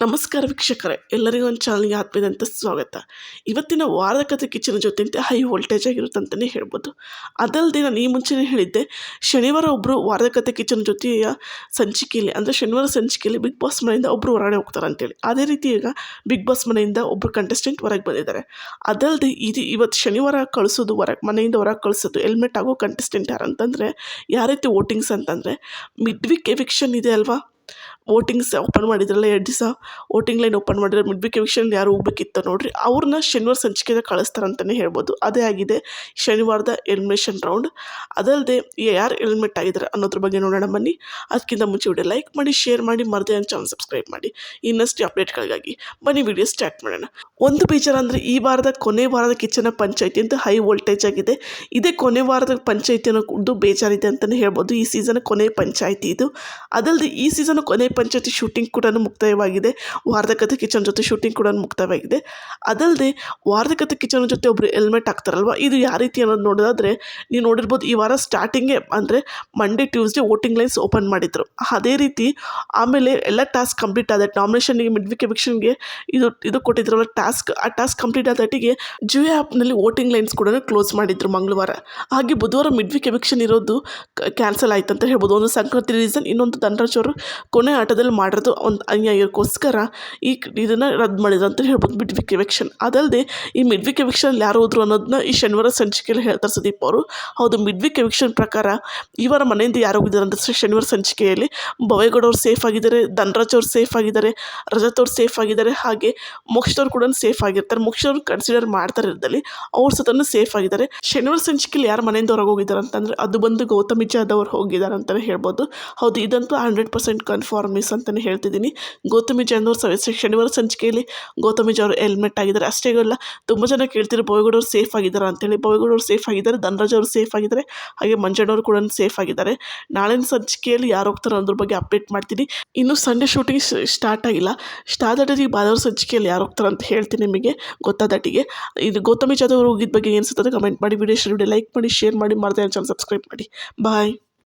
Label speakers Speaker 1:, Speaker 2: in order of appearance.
Speaker 1: ನಮಸ್ಕಾರ ವೀಕ್ಷಕರೇ, ಎಲ್ಲರಿಗೂ ಒಂದು ಚಾನಲ್ಗೆ ಆತ್ಮೀಯದಂತ ಸ್ವಾಗತ. ಇವತ್ತಿನ ವಾರದ ಕಥೆ ಕಿಚನ್ ಜೊತೆಯಂತೆ ಹೈ ವೋಲ್ಟೇಜ್ ಆಗಿರುತ್ತೆ ಅಂತಲೇ ಹೇಳ್ಬೋದು. ಅದಲ್ಲದೆ ನಾನು ಈ ಮುಂಚೆನೇ ಹೇಳಿದ್ದೆ, ಶನಿವಾರ ಒಬ್ಬರು ವಾರದ ಕಥೆ ಕಿಚನ್ ಜೊತೆಯ ಸಂಚಿಕೆಯಲ್ಲಿ, ಅಂದರೆ ಶನಿವಾರ ಸಂಚಿಕೆಯಲ್ಲಿ ಬಿಗ್ ಬಾಸ್ ಮನೆಯಿಂದ ಒಬ್ಬರು ಹೊರಗಡೆ ಹೋಗ್ತಾರೆ ಅಂತೇಳಿ. ಅದೇ ರೀತಿ ಈಗ ಬಿಗ್ ಬಾಸ್ ಮನೆಯಿಂದ ಒಬ್ಬರು ಕಂಟೆಸ್ಟೆಂಟ್ ಹೊರಗೆ ಬಂದಿದ್ದಾರೆ. ಅದಲ್ಲದೆ ಇದು ಇವತ್ತು ಶನಿವಾರ ಕಳಿಸೋದು ಹೊರಗೆ ಮನೆಯಿಂದ ಹೊರಗೆ ಕಳಿಸೋದು ಹೆಲ್ಮೆಟ್ ಆಗೋ ಕಂಟೆಸ್ಟೆಂಟ್ ಯಾರಂತಂದರೆ ಯಾವ ರೀತಿ ವೋಟಿಂಗ್ಸ್ ಅಂತಂದರೆ ಮಿಡ್ ವೀಕ್ ಎವಿಕ್ಷನ್ ಇದೆ ಅಲ್ವಾ? ವೋಟಿಂಗ್ಸ್ ಓಪನ್ ಮಾಡಿದ್ರಲ್ಲ ಎರಡು ದಿವಸ, ವೋಟಿಂಗ್ ಲೈನ್ ಓಪನ್ ಮಾಡಿದ್ರೆ ಮಿಡ್ ವೀಕ್ ಎವಿಕ್ಷನ್ ಯಾರು ಹೋಗ್ಬೇಕಿತ್ತು ನೋಡ್ರಿ. ಅವ್ರನ್ನ ಶನಿವಾರ ಸಂಚಿಕೆಗೆ ಕಳಿಸ್ತಾರೆ ಅಂತಲೇ ಹೇಳ್ಬೋದು. ಅದೇ ಆಗಿದೆ ಶನಿವಾರದ ಎಲಿಮಿನೇಷನ್ ರೌಂಡ್ ಅದಲ್ಲದೆ ಯಾರು ಎಲಿಮಿನೇಟ್ ಆಗಿದ್ದಾರೆ ಅನ್ನೋದ್ರ ಬಗ್ಗೆ ನೋಡೋಣ ಬನ್ನಿ. ಅದಕ್ಕಿಂತ ಮುಂಚೆ ವಿಡಿಯೋ ಲೈಕ್ ಮಾಡಿ ಶೇರ್ ಮಾಡಿ, ಮರದೇ ಅಂತ ಚಾನಲ್ ಸಬ್ಸ್ಕ್ರೈಬ್ ಮಾಡಿ. ಇನ್ನಷ್ಟು ಅಪ್ಡೇಟ್ಗಳಿಗಾಗಿ ಬನ್ನಿ ವಿಡಿಯೋ ಸ್ಟಾರ್ಟ್ ಮಾಡೋಣ. ಒಂದು ಬೇಜಾರು ಅಂದರೆ ಈ ವಾರದ ಕೊನೆ ವಾರದ ಕಿಚನ ಪಂಚಾಯಿತಿ ಅಂತ ಹೈ ವೋಲ್ಟೇಜ್ ಆಗಿದೆ. ಇದೇ ಕೊನೆ ವಾರದ ಪಂಚಾಯತಿ ಅನ್ನೋದು ಬೇಜಾರಿದೆ ಅಂತಲೇ ಹೇಳ್ಬೋದು. ಈ ಸೀಸನ್ ಕೊನೆ ಪಂಚಾಯಿತಿ ಇದು. ಅದಲ್ಲದೆ ಈ ಸೀಸನ್ ಕೊನೆ ಪಂಚಾಯತಿ ಶೂಟಿಂಗ್ ಕೂಡ ಮುಕ್ತಾಯವಾಗಿದೆ. ವಾರದ ಕಥೆ ಕಿಚನ್ ಜೊತೆ ಶೂಟಿಂಗ್ ಕೂಡ ಮುಕ್ತಾಯವಾಗಿದೆ. ಅದಲ್ಲದೆ ವಾರದ ಕಥೆ ಕಿಚನ್ ಜೊತೆ ಒಬ್ಬರು ಹೆಲ್ಮೆಟ್ ಹಾಕ್ತಾರಲ್ವ? ಇದು ಯಾವ ರೀತಿ ಅನ್ನೋದು ನೋಡೋದಾದರೆ, ನೀವು ನೋಡಿರ್ಬೋದು ಈ ವಾರ ಸ್ಟಾರ್ಟಿಂಗೇ ಅಂದರೆ Monday Tuesday voting lines open ಮಾಡಿದರು. ಅದೇ ರೀತಿ ಆಮೇಲೆ ಎಲ್ಲ ಟಾಸ್ಕ್ ಕಂಪ್ಲೀಟ್ ಆದ ನಾಮಿನೇಷನ್ಗೆ ಮಿಡ್ ವೀಕ್ ಎವಿಕ್ಷನ್ಗೆ ಇದು ಇದು ಕೊಟ್ಟಿದ್ರಲ್ಲ ಟಾಸ್ಕ್ ಆ ಟಾಸ್ಕ್ ಕಂಪ್ಲೀಟ್ ಆದಟ್ಟಿಗೆ ಜಿಯೋ ಆ್ಯಪ್ನಲ್ಲಿ ವೋಟಿಂಗ್ ಲೈನ್ಸ್ ಕೂಡ ಕ್ಲೋಸ್ ಮಾಡಿದ್ರು ಮಂಗಳವಾರ. ಹಾಗೆ ಬುಧವಾರ ಮಿಡ್ ವೀಕ್ ಎವಿಕ್ಷನ್ ಇರೋದು ಕ್ಯಾನ್ಸಲ್ ಆಯ್ತು ಅಂತ ಹೇಳ್ಬೋದು. ಒಂದು ಸಂಕ್ರಾಂತಿ ರೀಸನ್ ಇನ್ನೊಂದು ಧನರಾಜ್ ಅವರು ಕೊನೆ ಆಟದಲ್ಲಿ ಮಾಡಿರೋದು ಒಂದು ಅನ್ಯಾಯಕ್ಕೋಸ್ಕರ ಈ ಇದನ್ನು ರದ್ದು ಮಾಡಿದ್ರು ಅಂತ ಹೇಳ್ಬೋದು ಮಿಡ್ ವಿಕ್ ಎವೆಕ್ಷನ್ ಅದಲ್ಲದೆ ಈ ಮಿಡ್ ವಿಕ್ ಎವೆಕ್ಷನ್ ಯಾರು ಹೋದ್ರು ಅನ್ನೋದನ್ನ ಈ ಶನಿವಾರ ಸಂಚಿಕೆಯಲ್ಲಿ ಹೇಳ್ತಾರೆ ಸುದೀಪ್ ಅವರು. ಹೌದು ಮಿಡ್ ವಿಕ್ ಎವೆಕ್ಷನ್ ಪ್ರಕಾರ ಇವರ ವಾರ ಮನೆಯಿಂದ ಯಾರು ಹೋಗಿದ್ದಾರೆ ಅಂತ ಶನಿವಾರ ಸಂಚಿಕೆಯಲ್ಲಿ ಬವೇಗೌಡ ಅವರು ಸೇಫ್ ಆಗಿದ್ದಾರೆ, ಧನರಾಜ್ ಅವರು ಸೇಫ್ ಆಗಿದ್ದಾರೆ, ರಜತ್ ಅವರು ಸೇಫ್ ಆಗಿದ್ದಾರೆ, ಹಾಗೆ ಮೋಕ್ಷದವ್ರು ಕೂಡ ಸೇಫ್ ಆಗಿರ್ತಾರೆ. ಮೋಕ್ಷದವ್ರು ಕನ್ಸಿಡರ್ ಮಾಡ್ತಾರೆ ಇದ್ದಲ್ಲಿ ಅವ್ರು ಸತನ ಸೇಫ್ ಆಗಿದ್ದಾರೆ. ಶನಿವಾರ ಸಂಚಿಕೆಯಲ್ಲಿ ಯಾರು ಮನೆಯಿಂದ ಹೊರಗೆ ಹೋಗಿದ್ದಾರೆ ಅಂತಂದರೆ ಅದು ಬಂದು ಗೌತಮಿ ಜಾಧವ್ ಅವ್ರು ಹೋಗಿದ್ದಾರೆ ಅಂತಲೇ ಹೇಳ್ಬೋದು. ಹೌದು, ಇದಂತೂ ಹಂಡ್ರೆಡ್ ಪರ್ಸೆಂಟ್ ಕನ್ಫರ್ಮಿಸ್ ಅಂತಲೇ ಹೇಳ್ತಿದ್ದೀನಿ. ಗೌತಮಿ ಸ- ಶನಿವಾರ ಸಂಚಿಕೆಯಲ್ಲಿ ಗೌತಮಿ ಅವರು ಹೆಲ್ಮೆಟ್ ಆಗಿದ್ದಾರೆ. ಅಷ್ಟೇ ಅಲ್ಲ, ತುಂಬ ಜನ ಕೇಳ್ತಿರೋ ಬೋಯಗೌಡ ಅವ್ರು ಸೇಫ್ ಆಗಿದ್ದಾರೆ ಅಂತೇಳಿ. ಬೋಯಗೌಡ ಅವ್ರು ಸೇಫ್ ಆಗಿದ್ದಾರೆ ಧನರಾಜ್ ಅವರು ಸೇಫ್ ಆಗಿದ್ದಾರೆ, ಹಾಗೆ ಮಂಜಣ್ಣವರು ಕೂಡ ಸೇಫ್ ಆಗಿದ್ದಾರೆ. ನಾಳಿನ ಸಂಚಿಕೆಯಲ್ಲಿ ಯಾರು ಹೋಗ್ತಾರೆ ಅದ್ರ ಬಗ್ಗೆ ಅಪ್ಡೇಟ್ ಮಾಡ್ತೀನಿ. ಇನ್ನು ಸಂಡೇ ಶೂಟಿಂಗ್ ಸ್ಟಾರ್ಟ್ ಆಗಿಲ್ಲ. ಸ್ಟಾರ್ಟ್ ಆಡೋದು ಬಾದವ್ರ ಸಂಚಿಕೆಯಲ್ಲಿ ಯಾರು ಹೋಗ್ತಾರೆ ಅಂತ ಹೇಳ್ತೀನಿ ನಿಮಗೆ ಗೊತ್ತಾದಟ್ಟಿಗೆ ಇದು ಗೌತಮಿ ಅವ್ರು ಹೋಗಿದ್ದ ಬಗ್ಗೆ ಏನು ಕಮೆಂಟ್ ಮಾಡಿ. ವಿಡಿಯೋ ವಿಡಿಯೋ ಲೈಕ್ ಮಾಡಿ ಶೇರ್ ಮಾಡಿ ಮಾಡ್ದೆ ಚಾನಲ್ ಸಬ್ಸ್ಕ್ರೈಬ್ ಮಾಡಿ. ಬಾಯ್